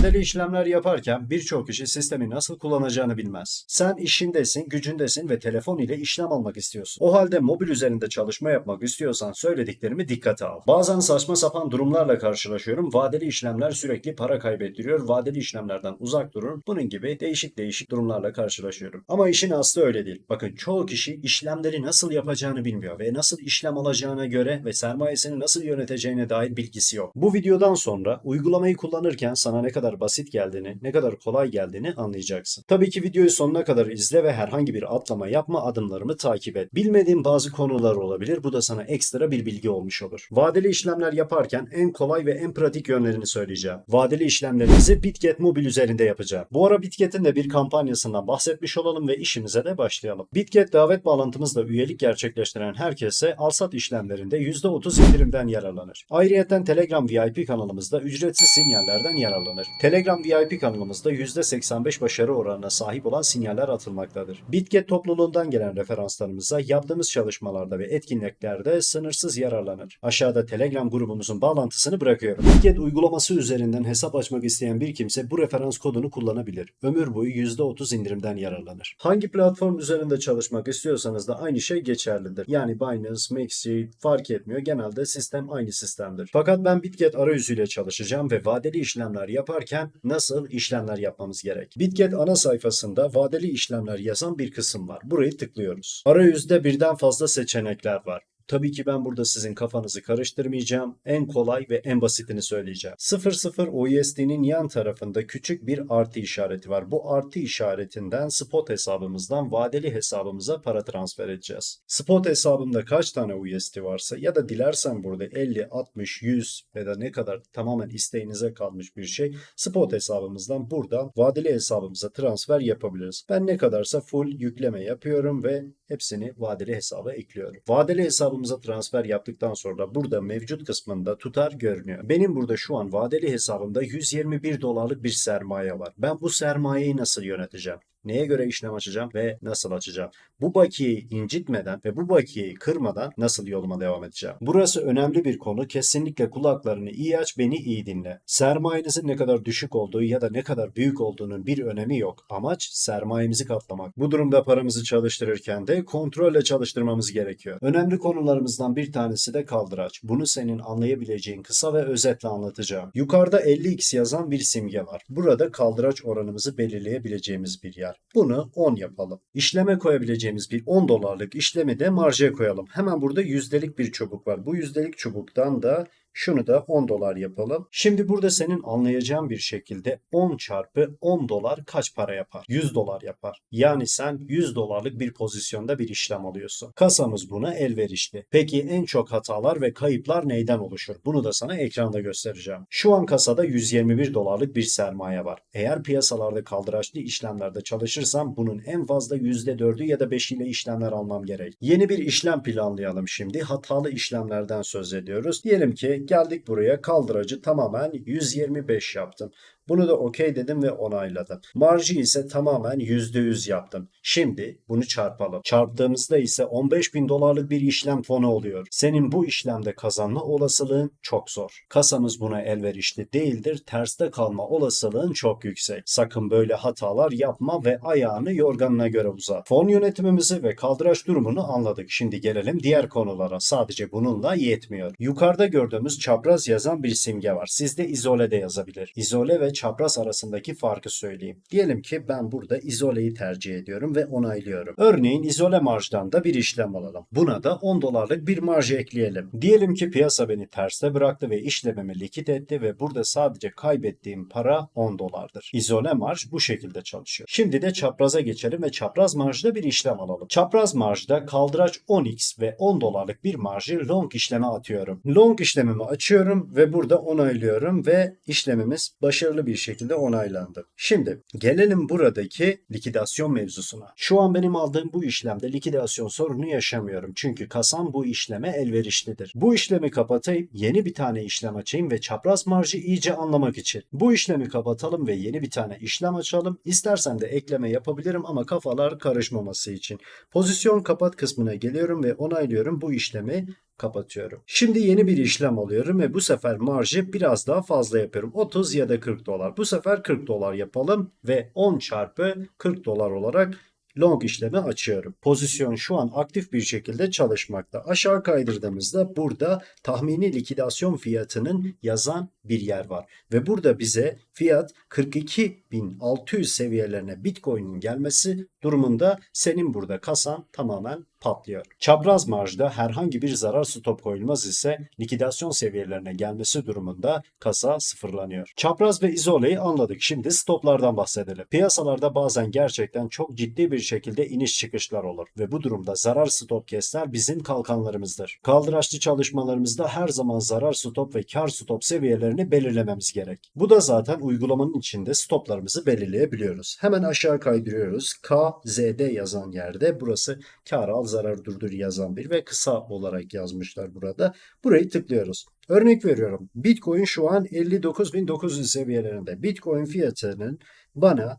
Vadeli işlemler yaparken birçok kişi sistemi nasıl kullanacağını bilmez. Sen işindesin, gücündesin ve telefon ile işlem almak istiyorsun. O halde mobil üzerinde çalışma yapmak istiyorsan söylediklerimi dikkate al. Bazen saçma sapan durumlarla karşılaşıyorum. Vadeli işlemler sürekli para kaybettiriyor. Vadeli işlemlerden uzak durun. Bunun gibi değişik değişik durumlarla karşılaşıyorum. Ama işin aslı öyle değil. Bakın çoğu kişi işlemleri nasıl yapacağını bilmiyor ve nasıl işlem alacağına göre ve sermayesini nasıl yöneteceğine dair bilgisi yok. Bu videodan sonra uygulamayı kullanırken sana ne kadar basit geldiğini, ne kadar kolay geldiğini anlayacaksın. Tabii ki videoyu sonuna kadar izle ve herhangi bir atlama yapma, adımlarımı takip et. Bilmediğin bazı konular olabilir. Bu da sana ekstra bir bilgi olmuş olur. Vadeli işlemler yaparken en kolay ve en pratik yönlerini söyleyeceğim. Vadeli işlemlerinizi Bitget mobil üzerinde yapacağım. Bu ara Bitget'in de bir kampanyasından bahsetmiş olalım ve işimize de başlayalım. Bitget davet bağlantımızla üyelik gerçekleştiren herkese alsat işlemlerinde %30 indirimden yararlanır. Ayrıyeten Telegram VIP kanalımızda ücretsiz sinyallerden yararlanır. Telegram VIP kanalımızda %85 başarı oranına sahip olan sinyaller atılmaktadır. Bitget topluluğundan gelen referanslarımıza yaptığımız çalışmalarda ve etkinliklerde sınırsız yararlanır. Aşağıda Telegram grubumuzun bağlantısını bırakıyorum. Bitget uygulaması üzerinden hesap açmak isteyen bir kimse bu referans kodunu kullanabilir. Ömür boyu %30 indirimden yararlanır. Hangi platform üzerinde çalışmak istiyorsanız da aynı şey geçerlidir. Yani Binance, Maxi fark etmiyor. Genelde sistem aynı sistemdir. Fakat ben Bitget arayüzüyle çalışacağım ve vadeli işlemler yaparken nasıl işlemler yapmamız gerek? Bitget ana sayfasında vadeli işlemler yazan bir kısım var. Burayı tıklıyoruz. Arayüzde birden fazla seçenekler var. Tabii ki ben burada sizin kafanızı karıştırmayacağım. En kolay ve en basitini söyleyeceğim. 00 USD'nin yan tarafında küçük bir artı işareti var. Bu artı işaretinden spot hesabımızdan vadeli hesabımıza para transfer edeceğiz. Spot hesabımda kaç tane USD varsa ya da dilersen burada 50, 60, 100 ya da ne kadar tamamen isteğinize kalmış bir şey spot hesabımızdan buradan vadeli hesabımıza transfer yapabiliriz. Ben ne kadarsa full yükleme yapıyorum ve hepsini vadeli hesaba ekliyorum. Vadeli hesabımıza transfer yaptıktan sonra burada mevcut kısmında tutar görünüyor. Benim burada şu an vadeli hesabımda 121 dolarlık bir sermaye var. Ben bu sermayeyi nasıl yöneteceğim? Neye göre işlem açacağım ve nasıl açacağım? Bu bakiyeyi incitmeden ve bu bakiyeyi kırmadan nasıl yoluma devam edeceğim? Burası önemli bir konu. Kesinlikle kulaklarını iyi aç, beni iyi dinle. Sermayenizin ne kadar düşük olduğu ya da ne kadar büyük olduğunun bir önemi yok. Amaç sermayemizi katlamak. Bu durumda paramızı çalıştırırken de kontrolle çalıştırmamız gerekiyor. Önemli konularımızdan bir tanesi de kaldıraç. Bunu senin anlayabileceğin kısa ve özetle anlatacağım. Yukarıda 50x yazan bir simge var. Burada kaldıraç oranımızı belirleyebileceğimiz bir yer. Bunu 10 yapalım. İşleme koyabileceğimiz bir 10 dolarlık işlemi de marjaya koyalım. Hemen burada yüzdelik bir çubuk var. Bu yüzdelik çubuktan da şunu da 10 dolar yapalım. Şimdi burada senin anlayacağın bir şekilde 10 çarpı 10 dolar kaç para yapar? 100 dolar yapar. Yani sen 100 dolarlık bir pozisyonda bir işlem alıyorsun. Kasamız buna elverişli. Peki en çok hatalar ve kayıplar neyden oluşur? Bunu da sana ekranda göstereceğim. Şu an kasada 121 dolarlık bir sermaye var. Eğer piyasalarda kaldıraçlı işlemlerde çalışırsam bunun en fazla %4'ü ya da 5 ile işlemler almam gerek. Yeni bir işlem planlayalım şimdi. Hatalı işlemlerden söz ediyoruz. Diyelim ki geldik buraya kaldıracı tamamen 125 yaptım. Bunu da okey dedim ve onayladım. Marjı ise tamamen %100 yaptım. Şimdi bunu çarpalım. Çarptığımızda ise 15 bin dolarlık bir işlem fonu oluyor. Senin bu işlemde kazanma olasılığın çok zor. Kasamız buna elverişli değildir. Terste kalma olasılığın çok yüksek. Sakın böyle hatalar yapma ve ayağını yorganına göre uzat. Fon yönetimimizi ve kaldıraç durumunu anladık. Şimdi gelelim diğer konulara. Sadece bununla yetmiyor. Yukarıda gördüğümüz çapraz yazan bir simge var. Sizde izole de yazabilir. İzole ve çapraz arasındaki farkı söyleyeyim. Diyelim ki ben burada izoleyi tercih ediyorum ve onaylıyorum. Örneğin izole marjdan da bir işlem alalım. Buna da 10 dolarlık bir marj ekleyelim. Diyelim ki piyasa beni terste bıraktı ve işlemimi likit etti ve burada sadece kaybettiğim para 10 dolardır. İzole marj bu şekilde çalışıyor. Şimdi de çapraza geçelim ve çapraz marjda bir işlem alalım. Çapraz marjda kaldıraç 10x ve 10 dolarlık bir marjı long işleme atıyorum. Long işlemimi açıyorum ve burada onaylıyorum ve işlemimiz başarılı bir şekilde onaylandı. Şimdi gelelim buradaki likidasyon mevzusuna. Şu an benim aldığım bu işlemde likidasyon sorunu yaşamıyorum. Çünkü kasam bu işleme elverişlidir. Bu işlemi kapatayım, yeni bir tane işlem açayım ve çapraz marjı iyice anlamak için. Bu işlemi kapatalım ve yeni bir tane işlem açalım. İstersem de ekleme yapabilirim ama kafalar karışmaması için. Pozisyon kapat kısmına geliyorum ve onaylıyorum bu işlemi kapatıyorum. Şimdi yeni bir işlem alıyorum ve bu sefer marjı biraz daha fazla yapıyorum. 30 ya da 40 dolar. Bu sefer 40 dolar yapalım ve 10 çarpı 40 dolar olarak long işlemi açıyorum. Pozisyon şu an aktif bir şekilde çalışmakta. Aşağı kaydırdığımızda burada tahmini likidasyon fiyatının yazan bir yer var. Ve burada bize fiyat 42.600 seviyelerine Bitcoin'in gelmesi durumunda senin burada kasan tamamen patlıyor. Çapraz marjda herhangi bir zarar stop koyulmaz ise likidasyon seviyelerine gelmesi durumunda kasa sıfırlanıyor. Çapraz ve izoleyi anladık. Şimdi stoplardan bahsedelim. Piyasalarda bazen gerçekten çok ciddi bir şekilde iniş çıkışlar olur ve bu durumda zarar stop kesler bizim kalkanlarımızdır. Kaldıraçlı çalışmalarımızda her zaman zarar stop ve kar stop seviyelerini belirlememiz gerek. Bu da zaten uygulamanın içinde stoplarımızı belirleyebiliyoruz. Hemen aşağı kaydırıyoruz. KZD yazan yerde burası kar al zarar durdur yazan bir ve kısa olarak yazmışlar burada. Burayı tıklıyoruz. Örnek veriyorum. Bitcoin şu an 59.900 seviyelerinde. Bitcoin fiyatının bana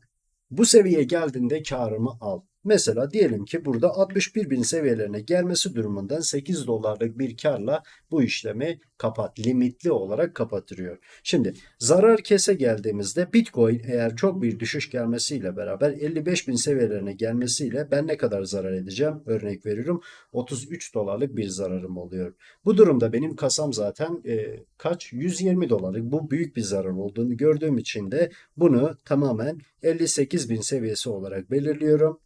bu seviyeye geldiğinde karımı al. Mesela diyelim ki burada 61.000 seviyelerine gelmesi durumundan 8 dolarlık bir karla bu işlemi kapat. Limitli olarak kapatırıyor. Şimdi zarar kese geldiğimizde Bitcoin eğer çok bir düşüş gelmesiyle beraber 55.000 seviyelerine gelmesiyle ben ne kadar zarar edeceğim? Örnek veriyorum 33 dolarlık bir zararım oluyor. Bu durumda benim kasam zaten e, kaç? 120 dolarlık. Bu büyük bir zarar olduğunu gördüğüm için de bunu tamamen 58.000 seviyesi olarak belirliyorum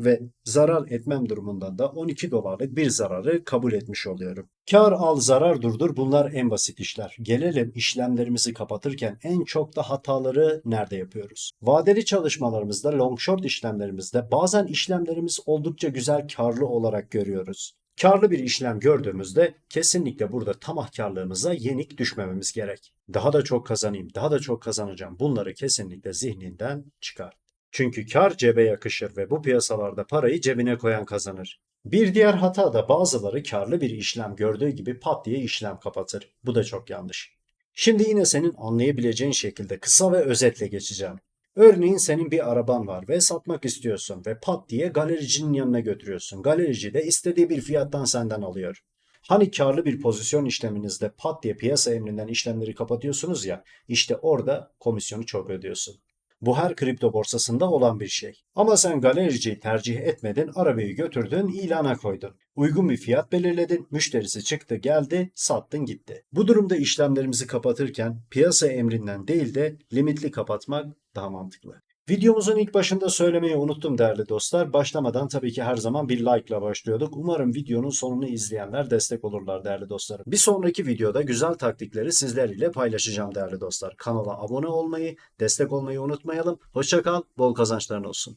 ve zarar etmem durumundan da 12 dolarlık bir zararı kabul etmiş oluyorum. Kar al zarar durdur bunlar en basit işler. Gelelim işlemlerimizi kapatırken en çok da hataları nerede yapıyoruz? Vadeli çalışmalarımızda long short işlemlerimizde bazen işlemlerimiz oldukça güzel karlı olarak görüyoruz. Karlı bir işlem gördüğümüzde kesinlikle burada tamahkarlığımıza yenik düşmememiz gerek. Daha da çok kazanayım, daha da çok kazanacağım. Bunları kesinlikle zihninden çıkar. Çünkü kar cebe yakışır ve bu piyasalarda parayı cebine koyan kazanır. Bir diğer hata da bazıları karlı bir işlem gördüğü gibi pat diye işlem kapatır. Bu da çok yanlış. Şimdi yine senin anlayabileceğin şekilde kısa ve özetle geçeceğim. Örneğin senin bir araban var ve satmak istiyorsun ve pat diye galericinin yanına götürüyorsun. Galerici de istediği bir fiyattan senden alıyor. Hani karlı bir pozisyon işleminizde pat diye piyasa emrinden işlemleri kapatıyorsunuz ya, işte orada komisyonu çok ödüyorsun. Bu her kripto borsasında olan bir şey. Ama sen galericiyi tercih etmedin, arabayı götürdün, ilana koydun. Uygun bir fiyat belirledin, müşterisi çıktı, geldi, sattın gitti. Bu durumda işlemlerimizi kapatırken piyasa emrinden değil de limitli kapatmak daha mantıklı. Videomuzun ilk başında söylemeyi unuttum değerli dostlar. Başlamadan tabii ki her zaman bir like ile başlıyorduk. Umarım videonun sonunu izleyenler destek olurlar değerli dostlarım. Bir sonraki videoda güzel taktikleri sizler ile paylaşacağım değerli dostlar. Kanala abone olmayı, destek olmayı unutmayalım. Hoşçakal, bol kazançların olsun.